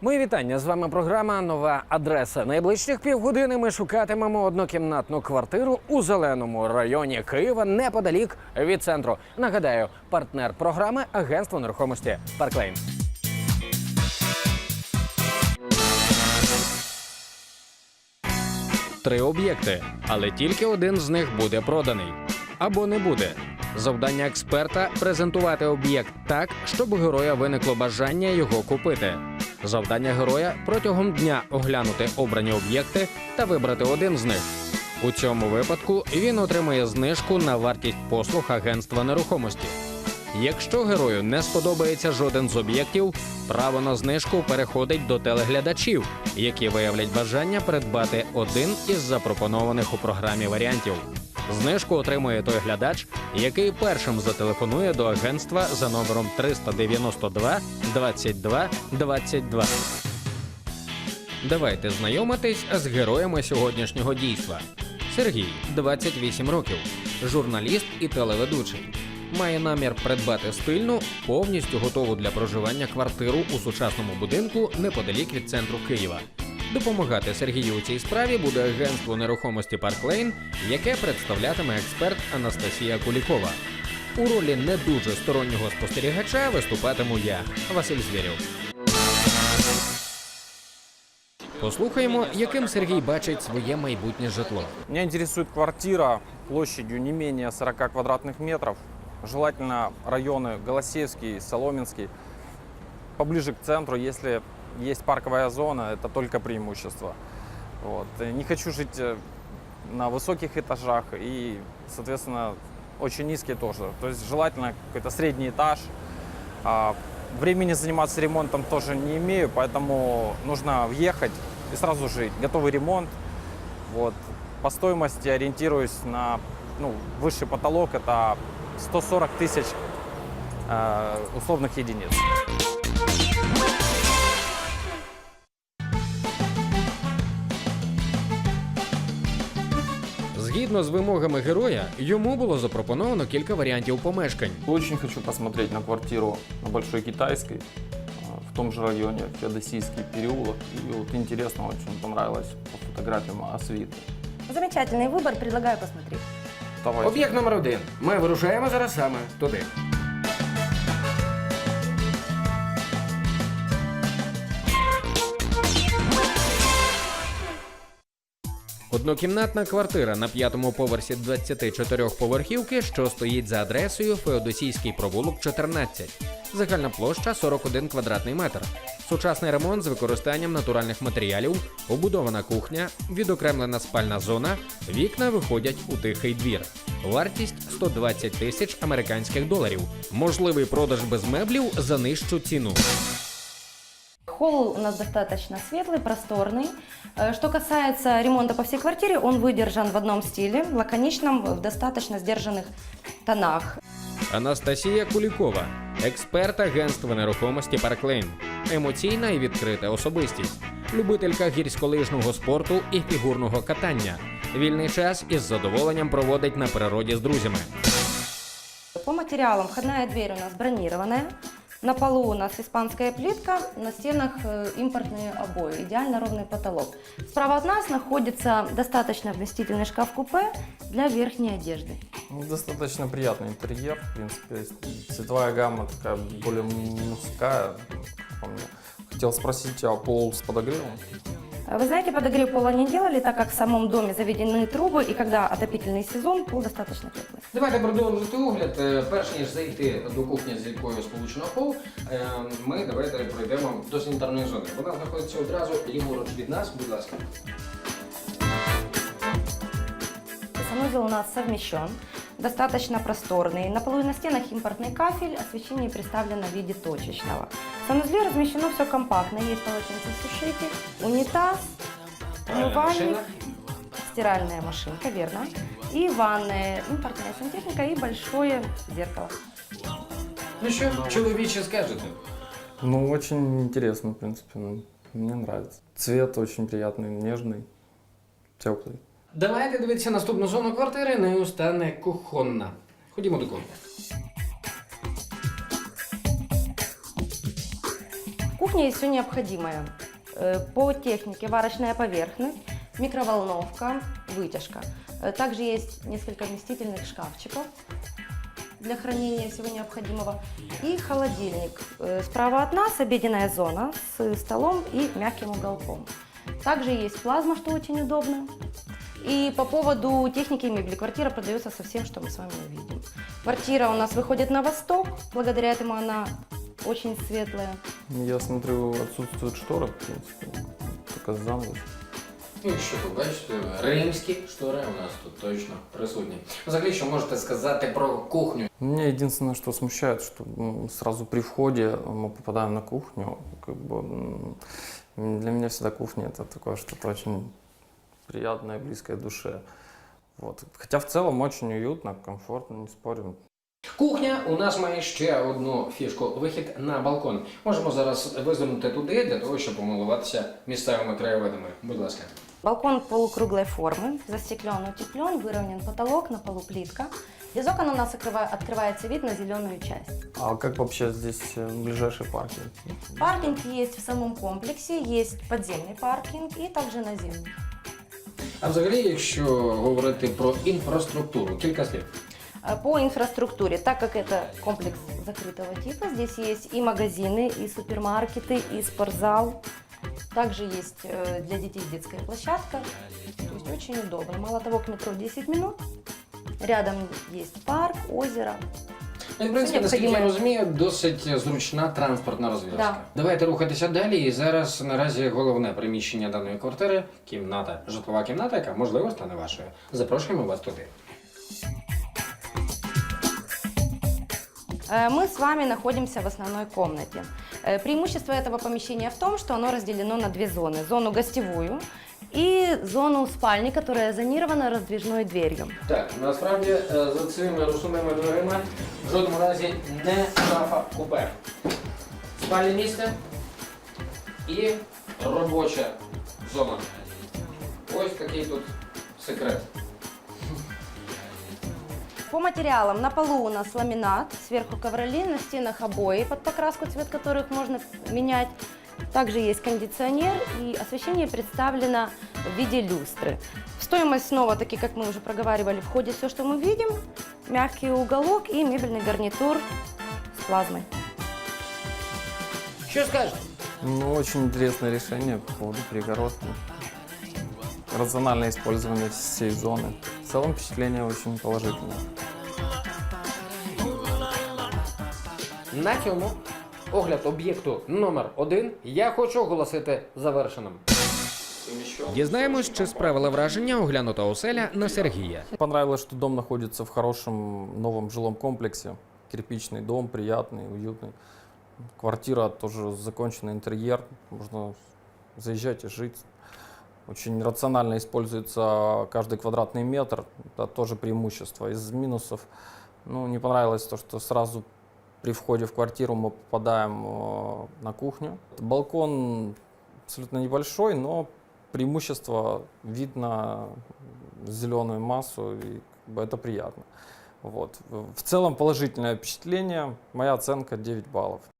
Мої вітання з вами програма Нова адреса. Найближчих півгодини ми шукатимемо однокімнатну квартиру у зеленому районі Києва неподалік від центру. Нагадаю, партнер програми Агентство нерухомості Парклейн. Три об'єкти, але тільки один з них буде проданий або не буде. Завдання експерта презентувати об'єкт так, щоб у героя виникло бажання його купити. Завдання героя протягом дня оглянути обрані об'єкти та вибрати один з них. У цьому випадку він отримує знижку на вартість послуг агентства нерухомості. Якщо герою не сподобається жоден з об'єктів, право на знижку переходить до телеглядачів, які виявлять бажання придбати один із запропонованих у програмі варіантів. Знижку отримує той глядач, який першим зателефонує до агентства за номером 392 22 22. Давайте знайомитись з героями сьогоднішнього дійства. Сергій, 28 років, журналіст і телеведучий. Має намір придбати стильну, повністю готову для проживання квартиру у сучасному будинку неподалік від центру Києва. Допомагати Сергію у цій справі буде агентство нерухомості Парклейн, яке представлятиме експерт Анастасія Кулікова. У ролі не дуже стороннього спостерігача виступатиму я, Василь Звєрєв. Послухаємо, яким Сергій бачить своє майбутнє житло. Меня интересует квартира площадью не менее 40 квадратных метров. Желательно районы Голосеевский, Соломенский. Поближе к центру, если есть парковая зона, это только преимущество. Вот. Не хочу жить э, на высоких этажах и, соответственно, очень низкие тоже. То есть желательно какой-то средний этаж. А, Времени заниматься ремонтом тоже не имею, поэтому нужно въехать и сразу жить. Готовый ремонт, вот. По стоимости ориентируюсь на ну, высший потолок, это 140 тысяч э, условных единиц. Згідно з вимогами героя, йому було запропоновано кілька варіантів помешкань. Очень хочу посмотреть на квартиру на Большой Китайской, э, в том же районе Феодосийский переулок. И вот интересно, очень понравилось по фотографиям Освиты. Замечательный выбор, предлагаю посмотреть. Давайте. Об'єкт номер один. Ми вирушаємо зараз саме туди. Однокімнатна квартира на п'ятому поверсі 24-поверхівки, що стоїть за адресою Феодосійський провулок 14. Загальна площа 41 квадратний метр. Сучасний ремонт з використанням натуральних матеріалів, побудована кухня, відокремлена спальна зона, вікна виходять у тихий двір. Вартість 120 тисяч американських доларів. Можливий продаж без меблів за нижчу ціну. Холл у нас достаточно светлый, просторный. Э, Что касается ремонта по всей квартире, он выдержан в одном стиле, лаконичном, в достаточно сдержанных тонах. Анастасія Кулікова, експерт агентства нерухомості Парклейн, емоційна і відкрита особистість, любителька гірськолижного спорту і фігурного катання. Вільний час із задоволенням проводить на природі з друзями. По материалам входная дверь у нас бронированная. На полу у нас испанская плитка, на стенах э, импортные обои, идеально ровный потолок. Справа от нас находится достаточно вместительный шкаф-купе для верхней одежды. Ну, Достаточно приятный интерьер, в принципе. Цветовая гамма такая более мужская. Хотел спросить, а пол с подогревом? Вы знаете, подогрев пола не делали, так как в самом доме заведены трубы, и когда отопительный сезон, пол достаточно теплый. Давайте продовжити огляд. Е, Перш ніж зайти до кухні, з якою сполучено пол, е, ми давайте пройдемо до санітарної зони. Вона знаходиться одразу ліворуч від нас, будь ласка. Санузел у нас совмещен, Достаточно просторный. На полу и на стенах импортный кафель, освещение представлено в виде точечного. В санузле размещено все компактно. Есть полотенцесушитель, унитаз, умывальник, стиральная машинка, верно, и ванная, импортная сантехника и большое зеркало. Ну що, чоловіче скажете? Ну, очень интересно, в принципе. ну, Мне нравится. Цвет очень приятный, нежный, теплый. Давайте дивитися наступну зону квартири, нею стане кухонна. Ходімо до кухні. кухне есть все необходимое. Э, По технике варочная поверхность, микроволновка, вытяжка. Э, Также есть несколько вместительных шкафчиков для хранения всего необходимого. И холодильник. Э, Справа от нас обеденная зона с столом и мягким уголком. Также есть плазма, что очень удобно. И по поводу техники и мебели. Квартира продается со всем, что мы с вами увидим. Квартира у нас выходит на восток. Благодаря этому она очень светлая. Я смотрю, отсутствуют шторы, в принципе, только занавес. Ну, що ви бачите, римські штори у нас тут точно присутні. Взагалі, що можете сказати про кухню? Меня единственное, что смущает, что м, сразу при входе мы попадаем на кухню. Как бы, м, для меня всегда кухня это такое что-то очень приятное, близкое душе. Вот. Хотя в целом очень уютно, комфортно, не спорим. Кухня у нас має ще одну фішку вихід на балкон. Можемо зараз визирнути туди для того, щоб помилуватися місцевими краєвидами. Будь ласка. Балкон полукруглой формы, застеклен, утеплен, выровнен потолок, на полу плитка. Из окон у нас открыва- открывается вид на зеленую часть. А как вообще здесь э, ближайший паркинг? Паркинг есть в самом комплексе, есть подземный паркинг и также наземный. А взагалі, якщо говорити про інфраструктуру, кілька слів. Э, По инфраструктуре, так как это комплекс закрытого типа, здесь есть и магазины, и супермаркеты, и спортзал. Также есть э, для детей детская площадка. То есть очень удобно. Мало того, к метро 10 минут. Рядом есть парк, озеро. Ну, в принципі, наскільки я розумію, досить зручна транспортна розв'язка. Да. Давайте рухатися далі. І зараз наразі головне приміщення даної квартири кімната, житлова кімната, яка можливо стане вашою. Запрошуємо вас туди. Ми Мы с вами находимся в основной комнате. Э, Преимущество этого помещения в том, что оно разделено на две зоны. Зону гостевую и зону спальни, которая зонирована раздвижной дверью. Так, насправді е, за цими русуними дверима в жодному разі не шафа купе. Спальне місце і робоча зона. Ось такий тут секрет. По материалам на полу у нас ламинат, сверху ковролин, на стенах обои, под покраску цвет которых можно менять. Также есть кондиционер и освещение представлено в виде люстры. В стоимость снова, таки как мы уже проговаривали, входит все, что мы видим. Мягкий уголок и мебельный гарнитур с плазмой. Що скажете? Ну, очень интересное решение по поводу перегородки. Рациональное использование всей зоны. В целом впечатление очень положительное. На цьому огляд об'єкту номер один я хочу оголосити завершеним. Дізнаємось, чи справила враження оглянута оселя на Сергія. Понравилось, что дом находится в хорошем новом жилом комплексе. Кирпичный дом, приятный, уютный. Квартира тоже законченный интерьер. Можно заезжать и жить. Очень рационально используется каждый квадратный метр. Это тоже преимущество. Из минусов ну, не понравилось то, что сразу при входе в квартиру мы попадаем э, на кухню. Балкон абсолютно небольшой, но преимущество видно зеленую массу, и это приятно. Вот. В целом положительное впечатление. Моя оценка 9 баллов.